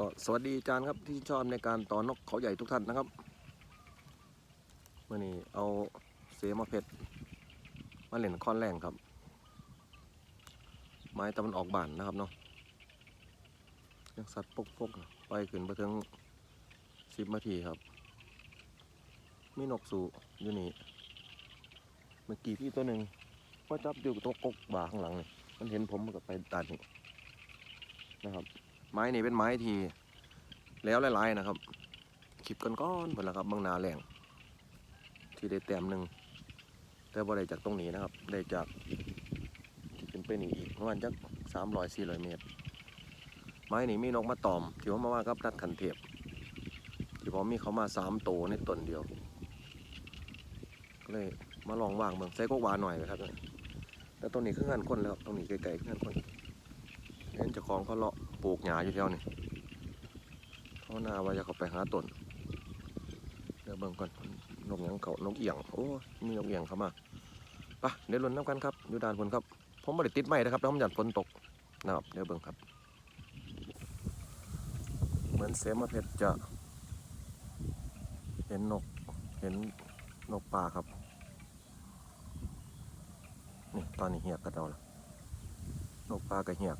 ก็สวัสดีอาจารย์ครับที่ชอบในการต่อนกเขาใหญ่ทุกท่านนะครับเมื่อนี้เอาเสมาเพชรมาเล่นค้อนแรงครับ ไม้ตะวันออกบานนะครับเนาะยังสัตว์ปกปกๆนะไปขึ้นไปถึงสิบนาทีครับ มีนกสูอยู่นี่เมื่อกี้พี่ตัวหนึ่งว่าจับอยู่ตัวกกบ่าข้างหลังนี่มันเห็นผมมันก็ไปตัดนี่นะครับ ไม้นี่เป็นไม้ที่แล้วหลายๆนะครับคลิปก้อนๆหมดแล้วครับบางนาแรงที่ได้แต้มหนึ่งแต่บ่ได้จากตรงนี้นะครับ ได้จากที่เป็นไปนี่อีกประมาณจักสามร้อยสี่ร้อยเมตร ไม้นี่มีนกมาตอมที่ว่ามาว่ากับรัดขันเทพที่ผมมีเขามาสามโตวในต้นเดียวก็เลยมาลองวางเบิ่งใส่กกวานหน่อยนะครับแต่ต้นนี้คืองานคนแล้วตรงนี้ไกลๆคืองานคนเห็นจ้าของเขาเลาะ ลูกหญ้าอยู่แถวนี้เขาหน้าว่าจะเขาไปหาต้นเดี๋ยวเบิ่งก่อนนกหยังเขานกเอียงโอ้มีนกเอียงเข้ามาปะเดี๋ยวลุ้นน้ำกันครับอยู่ด้านบนครับ ผมไม่ได้ติดไม้นะครับแล้วผมหยัดฝนตกนะครับเดี๋ยวเบิ่งครับ เหมือนเสมาเพชรจะ เห็นนกเห็นนกป่าครับนี่ตอนนี้เหียกกันเอาละนกป่ากับเหียก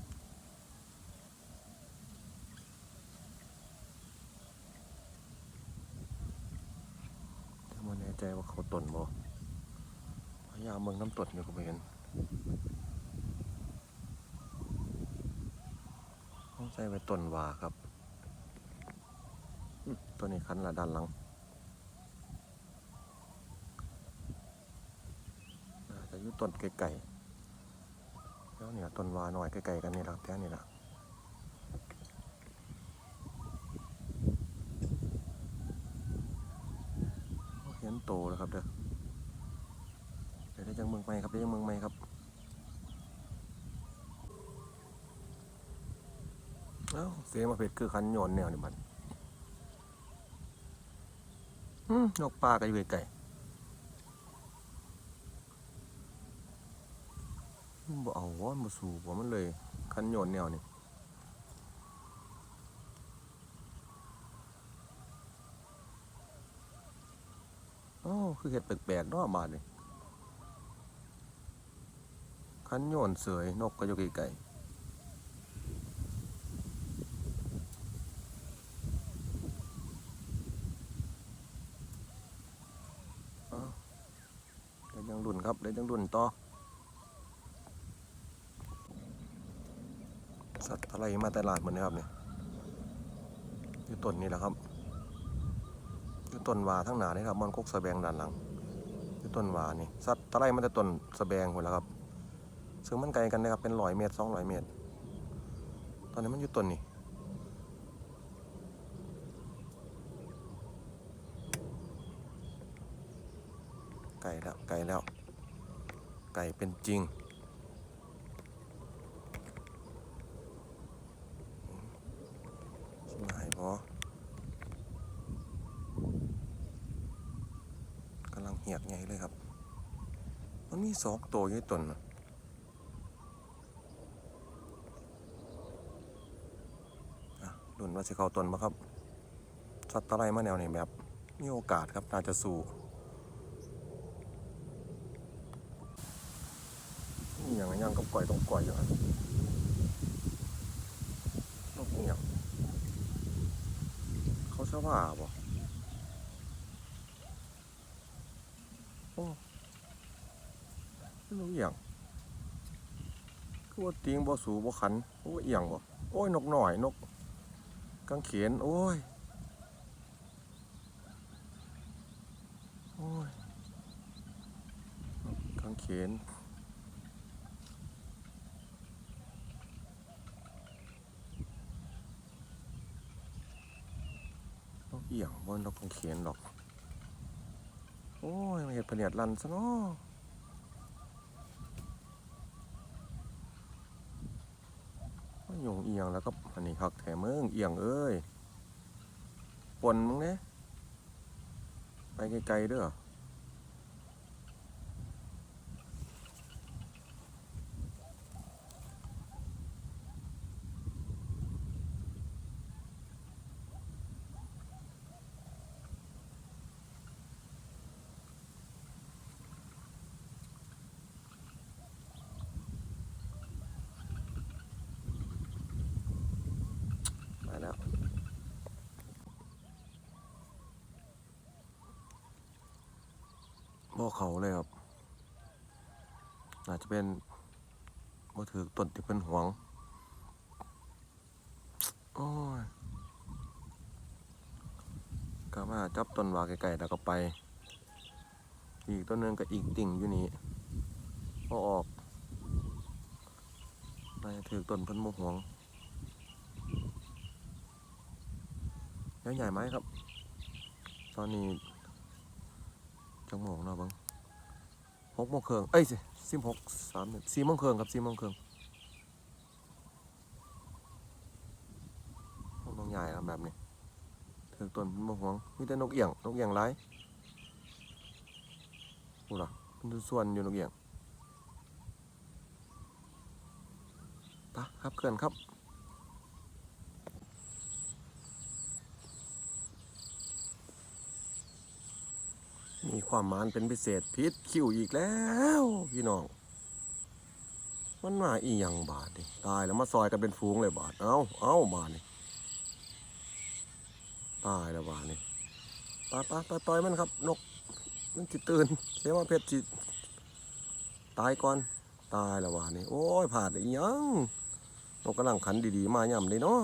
ถ้ามันแน่ ใจว่าเขาตนบ่พยาเมืองน้ำตดอยู่ก็ไม่เห็นต้องใส่ไว้ต้นว่าครับ ตัวนี้คันละด้านหลังน่าจะอยู่ต้นไก่ๆแล้วเนี่ยต้นวาหน่อยไก่ๆกันนี่ละแถวนี้ละ เห็นโตแล้วครับเด้อเดี๋ยวได้จังเมืองใหม่ครับได้จังเมืองใหม่ครับเอ้าเสียมาเผ็ดคือคันยนแนวนี่มันอืมนกปลาก็อยู่ไกลๆบ่เอาวอนบ่สู่บ่มันเลย คันยนแนวนี่โอ้คือเห็ดแปลกๆเนาะบาดนี่ คันโยนเสยนกก็อยู่ไกลๆอ้าวเดี๋ยวยังรุ่นครับเดี๋ยวยังรุ่นต่อ สัตว์อะไรมาตลาดเหมือนนะครับเนี่ยอยู่ต้นนี่แหละครับอยู่ต้นวาทั้งหนานี่ครับมันกกสะแบงด้านหลังอยู่ต้นวานี่สัตว์อะไรมาแต่ต้นสะแบงหมดแล้วครับ ซึ่งมันไกลกันนะครับเป็นร้อยเมตรสองร้อยเมตร ตอนนี้มันอยู่ต้นนี่ไก่แล้วไก่แล้ว ไก่เป็นจริงชิบหายพอกำลังเหียกใหญ่เลยครับ มันมีสองตัวอยู่ต้นน่ะ อะดุนว่าจะเข้าต้นมาครับสัตว์อะไรมาแนวนี้แบบมีโอกาสครับน่าจะสู้นี่อย่างยังก็ก่อยต้องก่อยอยู่อะนกเงียเขาชอบว่าบ่โอ้ไม่รู้อหย่างคือว่าติงบ่สูบ่ขันโอ้ยอหย่างบ่โอ้ยนกหน่อยนก กางเขนโอ้ย โอ้ยกกางเขนนกเอี่ยงบ่นกกางเขนหรอก โอ้ยมาเห็ดเผนียดลันซะเนาะว่าห ยงเอียงแล้วก็อันนี้คักแถมเมืองเอียงเอ้ยปนมึงเนี่ยไปไกลๆเด้อ บ่เขาเลยครับอาจจะเป็นบ่ถือต้นที่เพิ่นหวง โอ้ยก็มาจับต้นวาไกลๆแล้วก็ไป อีกต้นนึงก็อีกติ่งอยู่นี่พอออกน่าจะถือต้นเพิ่นโมหวงแล้วใหญ่ไหมครับ ตอนนี้ จังโมงเนาะบังหกโมงครึ่งเอ้ยสิสิบหกสามสี่โมงครึ่งครับสี่โมงครึ่งน้องใหญ่ครับแบบนี้ถือต้นโมหวงมีแต่นกเอี่ยงนกเอี่ยงไรกูล่ะมันส่วนอยู่นกเอี่ยงปะครับเกินครับ มีความหมานเป็นพิเศษพิษคิวอีกแล้ว พี่น้อง มันมาอีหยังบาทดิตายแล้วมาซอยกันเป็นฟูงเลยบาทเอ้าเอ้าบาทนี่ตายแล้วบาทนี่ปล่อยปล่อยปล่อยปล่อยมันครับ นก มันจิตื่นเสียว่าเพชรจิตตายก่อน ตายแล้วบาทนี่โอ้ยผ่าดอีหยังนกกำลังขันดีๆมาย่ำเลยเนาะ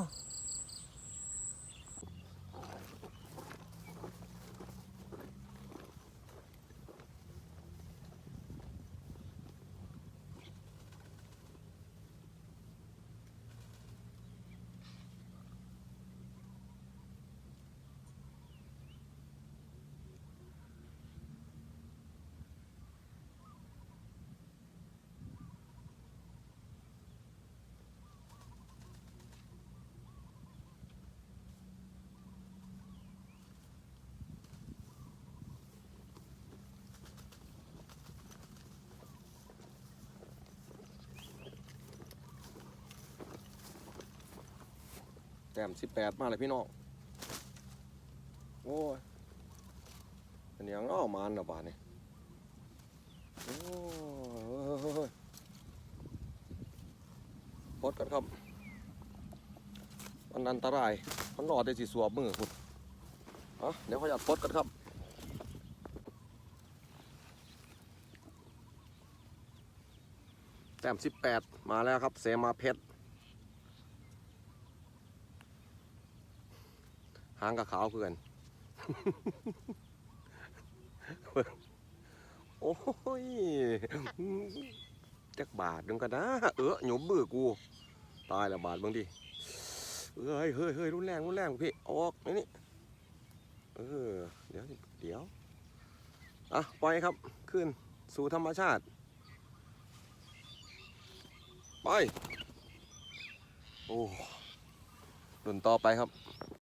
แต้มสิบแปดมาเลยพี่น้องโอ้ยเป็นหยังอ้อมานนะบาทนี่โอ้ยเฮ้ยเฮ้ยเฮ้ยปลดกันครับมันอันตรายมันรอได้สิสวบมือคุณอะเดี๋ยวขอยากปลดกันครับแต้มสิบแปดมาแล้วครับ เสมาเพชร หางกับขาวเพื่อนโอ้ยจักบาทนึงกันนะ เออหยมมือกู ตายแล้วบาทบางดิเอ้ยเฮ้ยเฮ้ยรุนแรงรุนแรงพี่ออกนี่นี่เออเดี๋ยวเดี๋ยวอะปล่อยครับขึ้นสู่ธรรมชาติไปโอ้ดุนต่อไปครับ